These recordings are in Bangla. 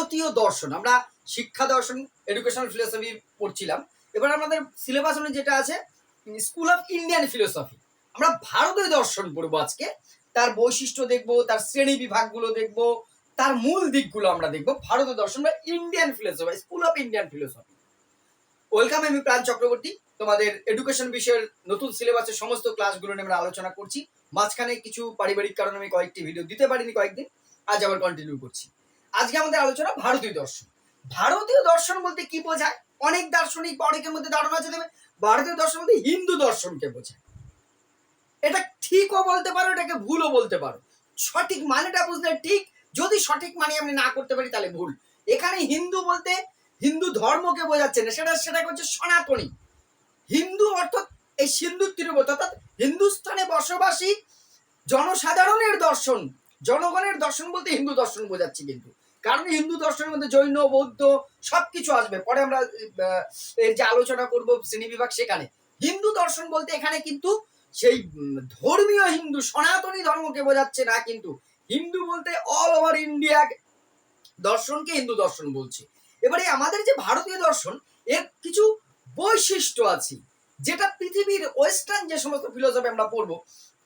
ভারতীয় দর্শন, আমরা শিক্ষা দর্শন এডুকেশনাল ফিলোসফি পড়ছিলাম। এবার আমাদের সিলেবাস অনুযায়ী যেটা আছে স্কুল অফ ইন্ডিয়ান ফিলোসফি আমরা ভারতীয় দর্শন পড়ব আজকে। তার বৈশিষ্ট্য দেখব, তার শ্রেণি বিভাগগুলো দেখব, তার মূল দিকগুলো আমরা দেখব। ভারতীয় দর্শন বা Indian philosophy school of Indian philosophy welcome আমি প্রাণ চক্রবর্তী। তোমাদের এডুকেশন বিষয়ের নতুন সিলেবাসের সমস্ত ক্লাসগুলো নিয়ে আমরা আলোচনা করছি। মাঝখানে কিছু পারিবারিক কারণে আমি কয়েকটি ভিডিও দিতে পারিনি কয়েকদিন। আজ আবার কন্টিনিউ করছি। আজকে আমাদের আলোচনা ভারতীয় দর্শন। ভারতীয় দর্শন বলতে কি বোঝায়? অনেক দার্শনিক বা অনেকের মধ্যে ধারণা আছে দেবে ভারতীয় দর্শন বলতে হিন্দু দর্শনকে বোঝায়। এটা ঠিকও বলতে পারো, এটাকে ভুলও বলতে পারো। সঠিক মানেটা বুঝলে ঠিক, যদি সঠিক মানে আমি না করতে পারি তাহলে ভুল। এখানে হিন্দু বলতে হিন্দু ধর্মকে বোঝাচ্ছে না, সেটা সেটা হচ্ছে সনাতনী। হিন্দু অর্থাৎ এই সিন্ধু তীরবর্তী অর্থাৎ হিন্দুস্থানে বসবাসী জনসাধারণের দর্শন। জনগণের দর্শন বলতে হিন্দু দর্শন বোঝাচ্ছে কিন্তু। কারণ হিন্দু দর্শনের মধ্যে জৈন, বৌদ্ধ সবকিছু আসবে। পরে আমরা এর যে আলোচনা করব শ্রেণি বিভাগ সেখানে। হিন্দু দর্শন বলতে এখানে কিন্তু সেই ধর্মীয় হিন্দু সনাতনী ধর্মকে বোঝাচ্ছে না, কিন্তু হিন্দু বলতে অল ওভার ইন্ডিয়া দর্শনকে হিন্দু দর্শন বলছে। এবারে আমাদের যে ভারতীয় দর্শন, এর কিছু বৈশিষ্ট্য আছে, যেটা পৃথিবীর ওয়েস্টার্ন যে সমস্ত ফিলোসফি আমরা পড়ব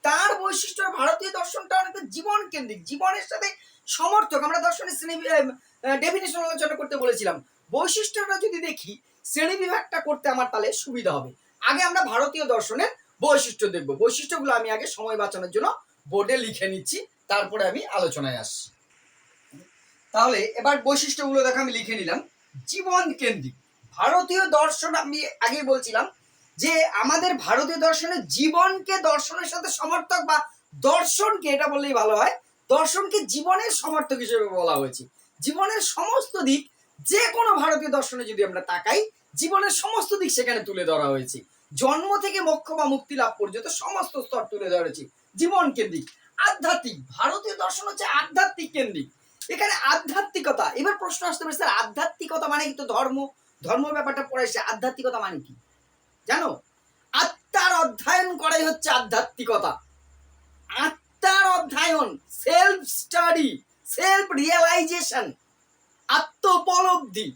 তার বৈশিষ্ট্য ভারতীয় দর্শনটা অনেকটা জীবন কেন্দ্রিক। জীবনের সাথে সমর্থক, আমরা দর্শনের শ্রেণি ডেফিনেশন আলোচনা করতে বলেছিলাম। বৈশিষ্ট্যটা যদি দেখি, শ্রেণি বিভাগটা করতে আমার তাহলে সুবিধা হবে। আগে আমরা ভারতীয় দর্শনের বৈশিষ্ট্য দেখব। বৈশিষ্ট্যগুলো আমি আগে সময় বাঁচানোর জন্য বোর্ডে লিখে নিচ্ছি, তারপরে আমি আলোচনায় আসছি। তাহলে এবার বৈশিষ্ট্যগুলো দেখো, আমি লিখে নিলাম। জীবন কেন্দ্রিক। ভারতীয় দর্শন আমি আগেই বলছিলাম যে আমাদের ভারতীয় দর্শনের জীবনকে দর্শনের সাথে সমর্থক বা দর্শনকে, এটা বললেই ভালো হয়, দর্শনকে জীবনের সমর্থক হিসেবে বলা হয়েছে। জীবনের সমস্ত দিক, যে কোনো ভারতীয় দর্শনে যদি আমরা তাকাই, জীবনের সমস্ত দিক সেখানে তুলে ধরা হয়েছে। জন্ম থেকে মোক্ষ বা মুক্তি লাভ পর্যন্ত সমস্ত স্তর তুলে ধরা হয়েছে জীবন কেন্দ্রিক। আধ্যাত্মিক, ভারতীয় দর্শন হচ্ছে আধ্যাত্মিক কেন্দ্রিক। এখানে আধ্যাত্মিকতা, এবার প্রশ্ন আসতে পারে, স্যার, আধ্যাত্মিকতা মানে কিন্তু ধর্ম ধর্ম ব্যাপারটা পড়ে আধ্যাত্মিকতা মানে কি? জানো? আত্মার অধ্যয়ন করাই হচ্ছে আধ্যাত্মিকতা। আত্মার অধ্যয়ন সেলফ স্টাডি সেলফ রিয়েলাইজেশন আত্ম উপলব্ধি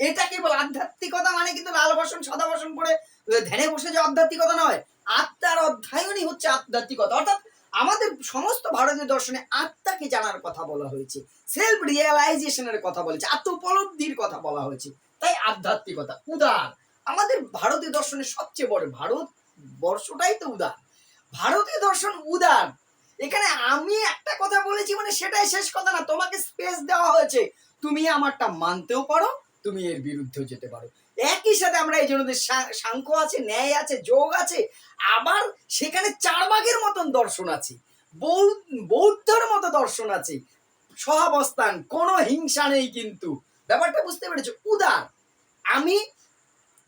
এটা কেবল আধ্যাত্মিকতা মানে কিন্তু লাল বসন, সাদা বসন পরে ধ্যানে বসে যে আধ্যাত্মিকতা নয়, আত্মার অধ্যয়নই হচ্ছে আধ্যাত্মিকতা। অর্থাৎ আমাদের সমস্ত ভারতীয় দর্শনে আত্মাকে জানার কথা বলা হয়েছে সেলফ রিয়েলাইজেশনের কথা বলেছে আত্ম উপলব্ধির কথা বলা হয়েছে। তাই আধ্যাত্মিকতা, উদার। আমাদের ভারতীয় দর্শনের সবচেয়ে বড়, ভারত বর্ষটাই তো উদার। ভারতীয় দর্শন উদার। এখানে আমি একটা কথা বলেছি মানে সেটাই শেষ কথা না, তোমাকে স্পেস দেওয়া হয়েছে। তুমি আমারটা মানতেও পারো, তুমি এর বিরুদ্ধেও যেতে পারো। একই সাথে আমরা এই জন্য সাংখ্য আছে, ন্যায় আছে, যোগ আছে, আবার সেখানে চার ভাগের মতন দর্শন আছে। বৌদ্ধ বৌদ্ধর মতো দর্শন আছে। সহাবস্থান, কোনো হিংসা নেই কিন্তু। ব্যাপারটা বুঝতে পেরেছ? উদার। আমি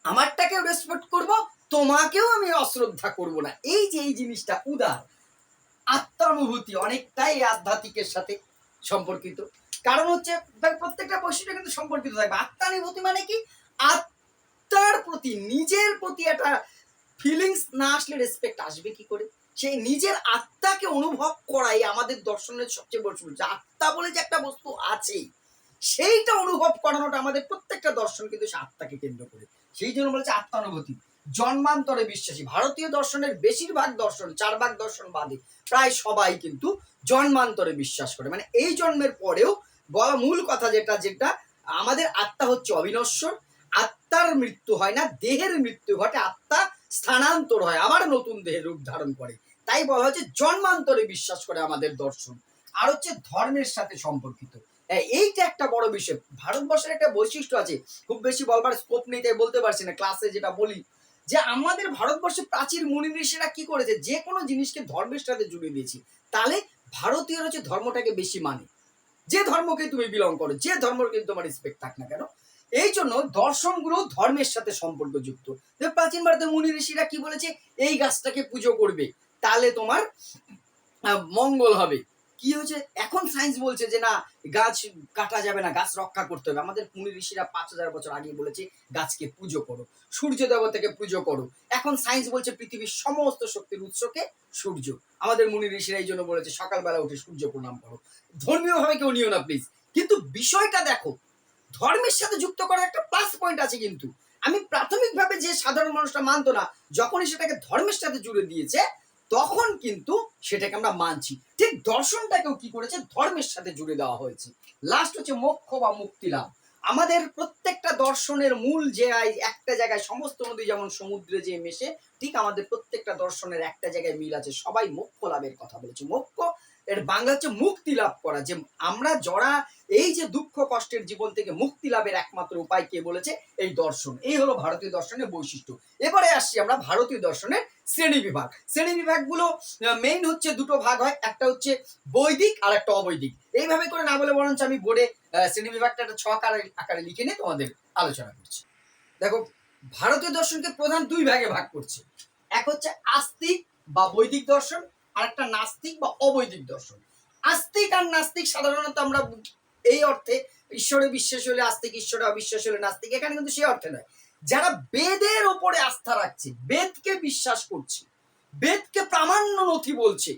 আমারটাকেও রেসপেক্ট করব, তোমাকেও আমি অশ্রদ্ধা করব না। এই যে এই জিনিসটা উদার, আত্মানুভূতি অনেকটাই আধ্যাত্মিকের সাথে সম্পর্কিত। কারণ হচ্ছে প্রত্যেকটা বৈশিষ্ট্য কিন্তু সম্পর্কিত থাকবে। আত্মানুভূতি মানে কি? আত্মার প্রতি, নিজের প্রতি একটা ফিলিংস না আসলে রেসপেক্ট আসবে কি করে? সেই নিজের আত্মাকে অনুভব করাই আমাদের দর্শনের সবচেয়ে বড় সুবিধা আত্মা বলে যে একটা বস্তু আছে সেইটা অনুভব করানোটা আমাদের প্রত্যেকটা দর্শন কিন্তু সে আত্মাকে কেন্দ্র করে। সেই জন্য বলেছে আত্মানুভূতি। জন্মান্তরে বিশ্বাসী। ভারতীয় দর্শনের বেশিরভাগ দর্শন চার ভাগ দর্শন বাদে প্রায় সবাই কিন্তু জন্মান্তরে বিশ্বাস করে। মানে এই জন্মের পরেও মূল কথা যেটা যেটা আমাদের আত্মা হচ্ছে অবিনশ্বর। আত্মার মৃত্যু হয় না, দেহের মৃত্যু ঘটে, আত্মা স্থানান্তর হয়, আবার নতুন দেহের রূপ ধারণ করে। তাই বলা হচ্ছে জন্মান্তরে বিশ্বাস করে আমাদের দর্শন। আর হচ্ছে ধর্মের সাথে সম্পর্কিত। এইটা একটা বড় বিষয়। ভারতবর্ষের একটা বৈশিষ্ট্য আছে, খুব বেশি বলবার স্কোপ নেই, তাই বলতে পারছি না ক্লাসে যেটা বলি। যে আমাদের ভারতবর্ষে প্রাচীর মুনি ঋষিরা কি করেছে? যে কোনো জিনিসকে ধর্মের সাথে জুড়ে দিয়েছি। তাহলে ভারতীয়রা হচ্ছে ধর্মটাকে বেশি মানে। যে ধর্মকে তুমি বিলং করো, যে ধর্মকে তোমার রেসপেক্ট থাক না কেন। এই জন্য দর্শনগুলো ধর্মের সাথে সম্পর্কযুক্ত। প্রাচীন ভারতের মুনি ঋষিরা কি বলেছে? এই গাছটাকে পুজো করবে, তাহলে তোমার মঙ্গল হবে। কি হয়েছে? এখন সায়েন্স বলছে যে না, গাছ কাটা যাবে না, গাছ রক্ষা করতে হবে। আমাদের মুনি ঋষিরা পাঁচ হাজার বছর আগে বলেছে, গাছকে পুজো করো সূর্য দেবতাকে পুজো করো। এখন সায়েন্স বলছে পৃথিবীর সমস্ত শক্তির উৎসকে সূর্য। আমাদের মুনি ঋষিরা এই জন্য বলেছে, সকালবেলা উঠে সূর্য প্রণাম করো। ধর্মীয় ভাবে কেউ নিও না প্লিজ কিন্তু বিষয়টা দেখো, ধর্মের সাথে যুক্ত করার একটা প্লাস পয়েন্ট আছে কিন্তু। আমি প্রাথমিকভাবে যে সাধারণ মানুষটা মানতো না, যখনই সেটাকে ধর্মের সাথে জুড়ে দিয়েছে তখন কিন্তু সেটাকে আমরা মানছি। ঠিক দর্শনটাকেও কি করেছে? ধর্মের সাথে জুড়ে দেওয়া হয়েছে। লাস্ট হচ্ছে মোক্ষ বা মুক্তি লাভ। আমাদের প্রত্যেকটা দর্শনের মূল যে একটা জায়গায় সমস্ত নদী যেমন সমুদ্রে যে মেশে, ঠিক আমাদের প্রত্যেকটা দর্শনের একটা জায়গায় মিল আছে। সবাই মোক্ষ লাভের কথা বলেছে। মোক্ষ এর বাংলা হচ্ছে মুক্তি লাভ করা, যে আমরা জড়া এই যে দুঃখ কষ্টের জীবন থেকে মুক্তি লাভের একমাত্র উপায় কে বলেছে? এই দর্শন। এই হলো ভারতীয় দর্শনের বৈশিষ্ট্য। এবারে আসছি আমরা ভারতীয় দর্শনের শ্রেণি বিভাগ। শ্রেণি বিভাগগুলো মেইন হচ্ছে দুটো ভাগ হয়, একটা হচ্ছে বৈদিক আর একটা অবৈদিক। এইভাবে করে না বলে বরঞ্চ আমি বোর্ডে শ্রেণি বিভাগটা একটা ছক আকারে লিখে নিয়ে তোমাদের আলোচনা করছি। দেখো, ভারতীয় দর্শনকে প্রধান দুই ভাগে ভাগ করছে। এক হচ্ছে আস্তিক বা বৈদিক দর্শন আর একটা নাস্তিক বা অবৈদিক দর্শন। আস্তিক আর নাস্তিক সাধারণত আমরা এই অর্থে ঈশ্বরে বিশ্বাস হলে আস্তিক, ঈশ্বরে অবিশ্বাস হলে নাস্তিক, এখানে কিন্তু সেই অর্থে নয়। যারা বেদের ওপরে আস্থা রাখছে, বেদকে বিশ্বাস করছে, বেদকে প্রামাণ্য নথি বলছে,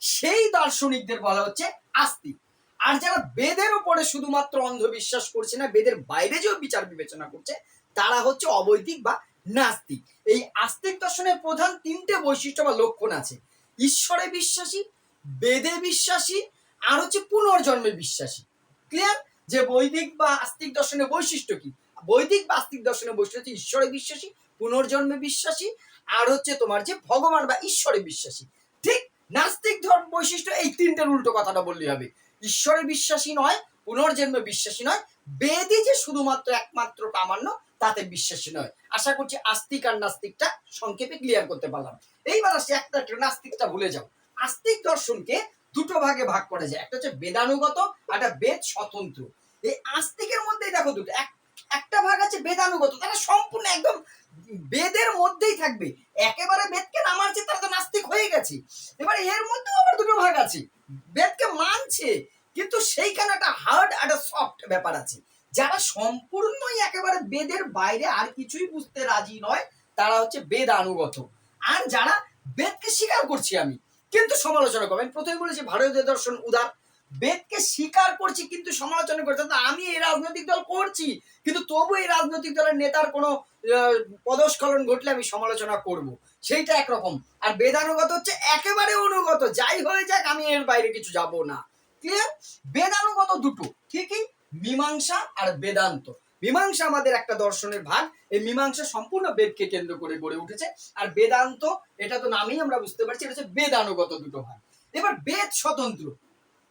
সেই দার্শনিকদের বলা হচ্ছে আস্তিক। আর যারা বেদের ওপরে শুধুমাত্র অন্ধবিশ্বাস করছে না, বেদের বাইরে যেও বিচার বিবেচনা করছে, তারা হচ্ছে অবৈদিক বা নাস্তিক। এই আস্তিক দর্শনের প্রধান তিনটে বৈশিষ্ট্য বা লক্ষণ আছে। ঈশ্বরে বিশ্বাসী, বেদে বিশ্বাসী, আর হচ্ছে পুনর্জন্মে বিশ্বাসী। ক্লিয়ার যে বৈদিক বা আস্তিক দর্শনের বৈশিষ্ট্য কি? বৈদিক বা আস্তিক দর্শনের বৈশিষ্ট্য হচ্ছে ঈশ্বরে বিশ্বাসী, পুনর্জন্মে বিশ্বাসী, আর হচ্ছে তোমার যে ভগবান বা ঈশ্বরে বিশ্বাসী। ঠিক? নাস্তিক ধর্ম বৈশিষ্ট্য, এই তিনটের উল্টো কথাটা বললেই হবে। ঈশ্বরে বিশ্বাসী নয়, পুনর্জন্মে বিশ্বাসী নয়। বেদই যে শুধুমাত্র একমাত্র প্রামাণ্য, তাতে বিশ্বাসী নয়। আশা করছি আস্তিক আর নাস্তিকটা সংক্ষেপে ক্লিয়ার করতে পারলাম। এইবার আসছে একটা নাস্তিকটা ভুলে যাও। আস্তিক দর্শনকে দুটো ভাগে ভাগ করা যায়। একটা হচ্ছে বেদানুগত একটা বেদ স্বতন্ত্র। এই আস্তিকের মধ্যেই দেখো দুটো। একটা ভাগ আছে বেদানুগত। তারা সম্পূর্ণ একদম বেদের মধ্যেই থাকবে। একেবারে বেদকে না মানছে তারা তো নাস্তিক হয়ে গেছে। এবার এর মধ্যেও আবার দুটো ভাগ আছে। বেদকে মানছে, কিন্তু সেইখানে একটা হার্ড একটা সফট ব্যাপার আছে। যারা সম্পূর্ণই একেবারে বেদের বাইরে আর কিছুই বুঝতে রাজি নয়, তারা হচ্ছে বেদ আনুগত আর যারা বেদকে স্বীকার করছি আমি, কিন্তু সমালোচনা করবেন। প্রথমে বলেছি ভারতীয় দর্শন উদার। বেদকে স্বীকার করছি, কিন্তু সমালোচনা করছি। অর্থাৎ আমি এই রাজনৈতিক দল করছি, কিন্তু তবু এই রাজনৈতিক দলের নেতার কোনো পদস্খলন ঘটলে আমি সমালোচনা করব। সেইটা একরকম। আর বেদানুগত হচ্ছে একেবারে অনুগত। যাই হয়ে যাক, আমি এর বাইরে কিছু যাব না। ক্লিয়ার বেদানুগত দুটো। ঠিকই? মীমাংসা আর বেদান্ত। মীমাংসা আমাদের একটা দর্শনের ভাগ। এই মীমাংসা সম্পূর্ণ বেদকে কেন্দ্র করে গড়ে উঠেছে। আর বেদান্ত, এটা তো নামেই আমরা বুঝতে পারছি, এটা হচ্ছে বেদানুগত দুটো ভাগ। এবার বেদ স্বতন্ত্র।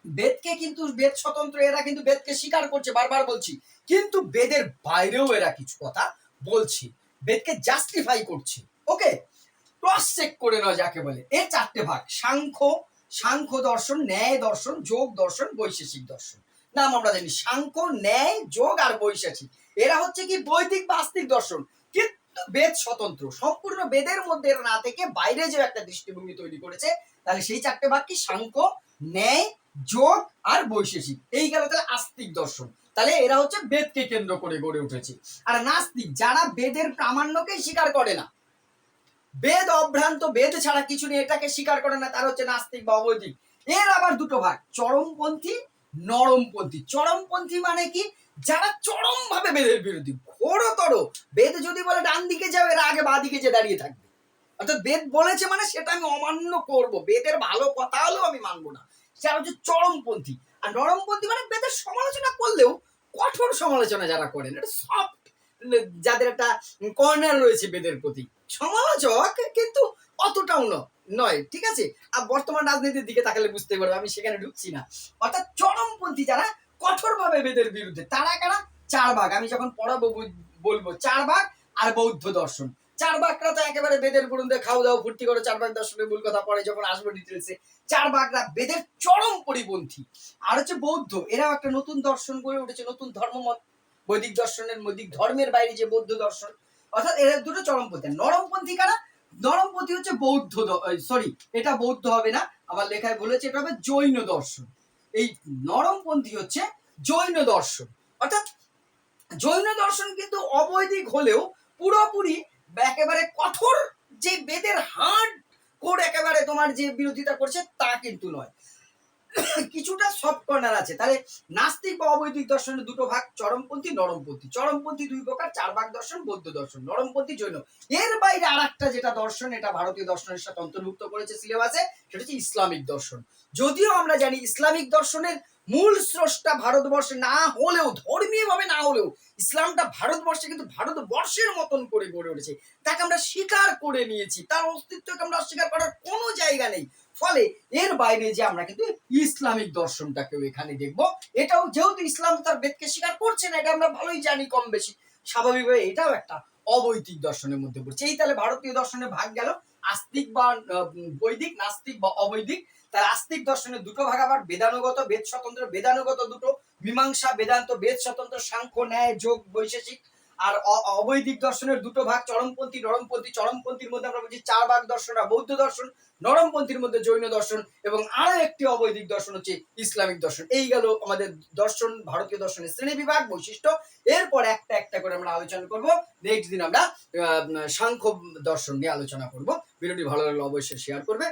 বেদকে কিন্তু, বেদ স্বতন্ত্র, এরা কিন্তু বেদকে স্বীকার করছে, বারবার বলছি। কিন্তু বেদের বাইরেও এরা কিছু কথা বলছি। বেদকে জাস্টিফাই করছে। ওকে? ক্রস চেক করে নয় যাকে বলে। এর চারটে ভাগ। সাংখ্য সাংখ্য দর্শন, ন্যায় দর্শন, যোগ দর্শন, বৈশেষিক দর্শন। নাম আমরা জানি। সাংখ্য, ন্যায়, যোগ আর বৈশেষিক এরা হচ্ছে কি বৈদিক বা আস্তিক দর্শন। কিন্তু বেদ স্বতন্ত্র। সম্পূর্ণ বেদের মধ্যে না থেকে বাইরে যে একটা দৃষ্টিভঙ্গি তৈরি করেছে, তাহলে সেই চারটে ভাগ কি? সাংখ্য, ন্যায়, যোগ আর বৈশেষিক এই গেল তাহলে আস্তিক দর্শন। তাহলে এরা হচ্ছে বেদকে কেন্দ্র করে গড়ে উঠেছে। আর নাস্তিক, যারা বেদের প্রামাণ্যকে স্বীকার করে না, বেদ অভ্রান্ত, বেদ ছাড়া কিছু নেই, এটাকে স্বীকার করে না, তার হচ্ছে নাস্তিক বা অবৈদিক। এর আবার দুটো ভাগ, চরমপন্থী নরমপন্থী। চরমপন্থী মানে কি? যারা চরম ভাবে বেদের বিরোধী। ঘোরতর। বেদ যদি বলে ডান দিকে যাও এরা আগে বা দিকে যে দাঁড়িয়ে থাকবে। অর্থাৎ বেদ বলেছে মানে সেটা আমি অমান্য করব। বেদের ভালো কথা হলেও আমি মানবো না। সেটা হচ্ছে চরমপন্থী। আর নরমপন্থী মানে বেদের সমালোচনা করলেও কঠোর সমালোচনা যারা করেন, এটা সফট যাদের একটা কর্নার রয়েছে বেদের প্রতি। সমালোচক কিন্তু অতটাও নয়, ঠিক আছে? আর বর্তমান রাজনীতির দিকে তাকালে বুঝতে পারবে, আমি সেখানে ঢুকছি না। অর্থাৎ চরমপন্থী যারা কঠোরভাবে বেদের বিরুদ্ধে, তারা কারা? চার ভাগ আমি যখন পড়াবো বলব চার ভাগ আর বৌদ্ধ দর্শন। চার ভাগরা তো একেবারে বেদের বিরুদ্ধে খাওয়া দাওয়া ফুর্তি করে চার ভাগ দর্শনের মূল কথা পরে যখন আসব ডিটেলসে চার ভাগরা বেদের চরম পরিপন্থী। আর হচ্ছে বৌদ্ধ, এরাও একটা নতুন দর্শন গড়ে উঠেছে, নতুন ধর্মমত। বৈদিক দর্শনের, বৈদিক ধর্মের বাইরে যে বৌদ্ধ দর্শন, অর্থাৎ এরা দুটো চরমপন্থী। নরমপন্থী কারা? নরমপন্থী হচ্ছে বৌদ্ধ সরি এটা বৌদ্ধ হবে না, আবার লেখায় বলেছে এটা হবে জৈন দর্শন। এই নরমপন্থী হচ্ছে জৈন দর্শন। অর্থাৎ জৈন দর্শন কিন্তু অবৈধিক হলেও পুরোপুরি একেবারে কঠোর যে বেদের হার্ড কোড একেবারে তোমার যে বিরোধিতা করছে তা কিন্তু নয়। কিছুটা সফট কর্নার আছে। তাহলে নাস্তিক বা অবৈদিক দর্শনের দুটো ভাগ, চরমপন্থী, নরমপন্থী। চরমপন্থী দুই প্রকার, চার ভাগ দর্শন, বৌদ্ধ দর্শন। নরমপন্থী জৈন। এর বাইরে আর একটা যেটা দর্শন, এটা ভারতীয় দর্শনের সাথে অন্তর্ভুক্ত করেছে সিলেবাসে, সেটা হচ্ছে ইসলামিক দর্শন। যদিও আমরা জানি ইসলামিক দর্শনের মূল স্রষ্টা ভারতবর্ষে না হলেও ধর্মীয় ভাবে না হলেও, ইসলামটা ভারতবর্ষে কিন্তু ভারতবর্ষের মতন করে গড়ে উঠেছে। তাকে আমরা স্বীকার করে নিয়েছি। তার অস্তিত্বকে আমরা অস্বীকার করার কোনো জায়গা নেই। ফলে এর বাইরে যে আমরা কিন্তু ইসলামিক দর্শনটাকেও এখানে দেখব, এটাও যেহেতু ইসলাম তার বেদকে স্বীকার করছে না, এটা আমরা ভালোই জানি কম বেশি। স্বাভাবিকভাবে এটাও একটা অবৈদিক দর্শনের মধ্যে পড়ছে। এই তাহলে ভারতীয় দর্শনে ভাগ গেল, আস্তিক বা বৈদিক, নাস্তিক বা অবৈদিক। তার আস্তিক দর্শনে দুটো ভাগ আবার, বেদানুগত বেদ স্বতন্ত্র বেদানুগত দুটো, মীমাংসা, বেদান্ত বেদ স্বতন্ত্র সাংখ্য, ন্যায়, যোগ, বৈশেষিক আর অবৈদিক দর্শনের দুটো ভাগ, চরমপন্থী, নরমপন্থী। চরমপন্থীর মধ্যে আমরা বলছি চার ভাগ দর্শন বৌদ্ধ দর্শন। নরমপন্থীর মধ্যে জৈন দর্শন এবং আরও একটি অবৈদিক দর্শন হচ্ছে ইসলামিক দর্শন। এই গেল আমাদের দর্শন, ভারতীয় দর্শনের শ্রেণি বিভাগ, বৈশিষ্ট্য। এরপর একটা একটা করে আমরা আলোচনা করব। নেক্সট দিন আমরা সাংখ্য দর্শন নিয়ে আলোচনা করব। ভিডিওটি ভালো লাগলে অবশ্যই শেয়ার করবে।